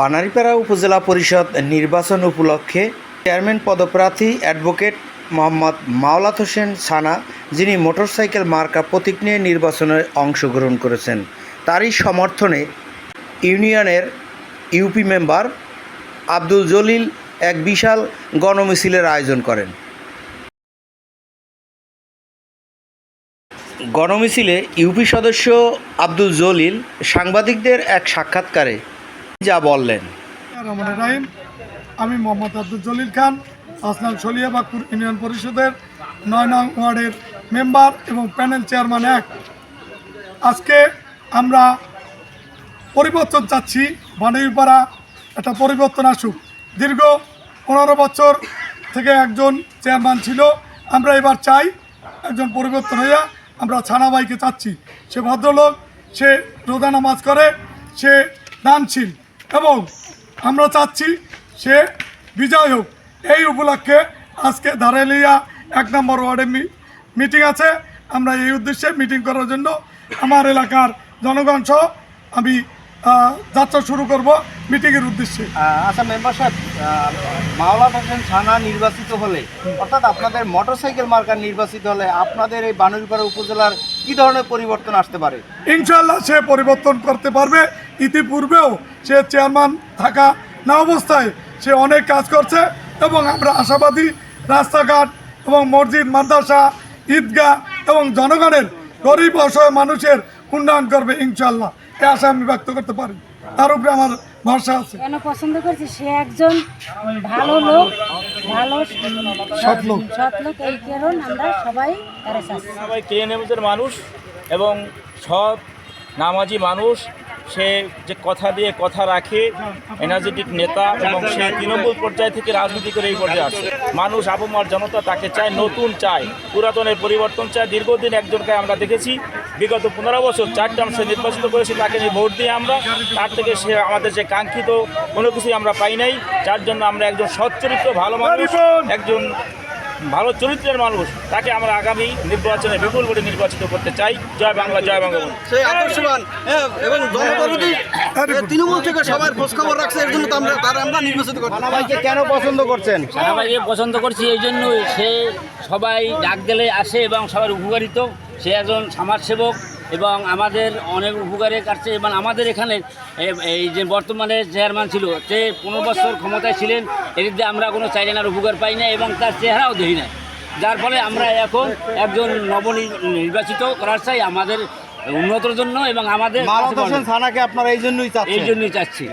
বানারীপাড়া উপজেলা পরিষদ নির্বাচন উপলক্ষে চেয়ারম্যান পদপ্রার্থী অ্যাডভোকেট মোহাম্মদ মাওলাত হোসেন সানা, যিনি মোটরসাইকেল মার্কা প্রতীক নিয়ে নির্বাচনে অংশগ্রহণ করেছেন, তারই সমর্থনে ইউনিয়নের ইউপি মেম্বার আব্দুল জলিল এক বিশাল গণমিছিলের আয়োজন করেন। গণমিছিলে ইউপি সদস্য আব্দুল জলিল সাংবাদিকদের এক সাক্ষাৎকারে যা বললেন। আমি মোহাম্মদ আব্দুল জলিল খান, আসলাম সলিয়াবাগপুর ইউনিয়ন পরিষদের নয় নং ওয়ার্ডের মেম্বার এবং প্যানেল চেয়ারম্যান এক। আজকে আমরা পরিবর্তন চাচ্ছি বানেরপাড়া একটা পরিবর্তন আসুক। দীর্ঘ পনেরো বছর থেকে একজন চেয়ারম্যান ছিল, আমরা এবার চাই একজন পরিবর্তন হইয়া আমরা ছানাবাইকে চাচ্ছি। সে ভদ্রলোক, সে রোজা নামাজ করে, সে দানশীল। এবং আমরা চাচ্ছি সে বিজয় হোক। এই উপলক্ষে আজকে ধারালিয়া এক নম্বর ওয়ার্ডে মিটিং আছে। আমরা এই উদ্দেশ্যে মিটিং করার জন্য আমার এলাকার জনগণ সহ আমি যাত্রা শুরু করব মিটিংয়ের উদ্দেশ্যে। আচ্ছা মেম্বার সাহেব মাওলানা হোসেন থানা নির্বাচিত হলে, অর্থাৎ আপনাদের মোটরসাইকেল মার্কার নির্বাচিত হলে আপনাদের এই বানুরপাড়া উপজেলার কি ধরনের পরিবর্তন আসতে পারে? ইনশাল্লাহ সে পরিবর্তন করতে পারবে। ইতিপূর্বেও সে চেয়ারম্যান থাকা না অবস্থায় সে অনেক কাজ করছে এবং আমরা আশাবাদী রাস্তাঘাট এবং মসজিদ, মাদ্রাসা, ঈদগাহ এবং জনগণের গরিব, অসহায় মানুষের উন্নয়ন করবে ইনশাল্লাহ এ আশা আমি ব্যক্ত করতে পারি। তার উপরে আমার ভরসা আছে। কেন পছন্দ করছি? সে একজন ভালো লোক ভালো সৎ লোক। সৎ লোক। এই কারণ আমরা সবাই তারা সবাই কে মানুষ এবং সৎ নামাজি মানুষ সে যে কথা দিয়ে কথা রাখে এনার্জেটিক নেতা এবং সে তৃণমূল পর্যায় থেকে রাজনীতি করে এই পর্যায়ে আসে। মানুষ আবমার জনতা তাকে চায় নতুন চায় পুরাতনের পরিবর্তন চায়। দীর্ঘদিন একজনকে আমরা দেখেছি বিগত পনেরো বছর চার টার্ম সে নির্বাচিত করেছে তাকে নিয়ে ভোট দিয়ে আমরা। তার থেকে সে আমাদের যে কাঙ্ক্ষিত কোনো কিছুই আমরা পাই নাই যার জন্য আমরা একজন সচ্চরিত্র ভালো মানুষ একজন ভালো চরিত্রের মানুষ তাকে আমরা আগামী নির্বাচনে বিপুল ভোটে নির্বাচিত করতে চাই। জয় বাংলা জয় বঙ্গবন্ধু। সেই আদর্শবান হ্যাঁ, এবং তৃণমূল থেকে সবার রাখছে এর জন্য আমরা তার আমরা নির্বাচিত করছি কেন পছন্দ করছেন? পছন্দ করছি এই জন্যই সে সবাই ডাক গেলে আসে এবং সবার উপকারিত। সে একজন সমাজসেবক এবং আমাদের অনেক উপকারে কাটছে এবং আমাদের এখানে এই যে বর্তমানে চেয়ারম্যান ছিল সে পনেরো বছর ক্ষমতায় ছিলেন এর দিয়ে আমরা কোনো চাইলেনার উপকার পাই না এবং তার চেহারাও দেখি না যার ফলে আমরা এখন একজন নবনির্বাচিত করার চাই আমাদের উন্নতর জন্য এবং আমাদের থানাকে আপনারা এই জন্যই এই জন্যই চাচ্ছি।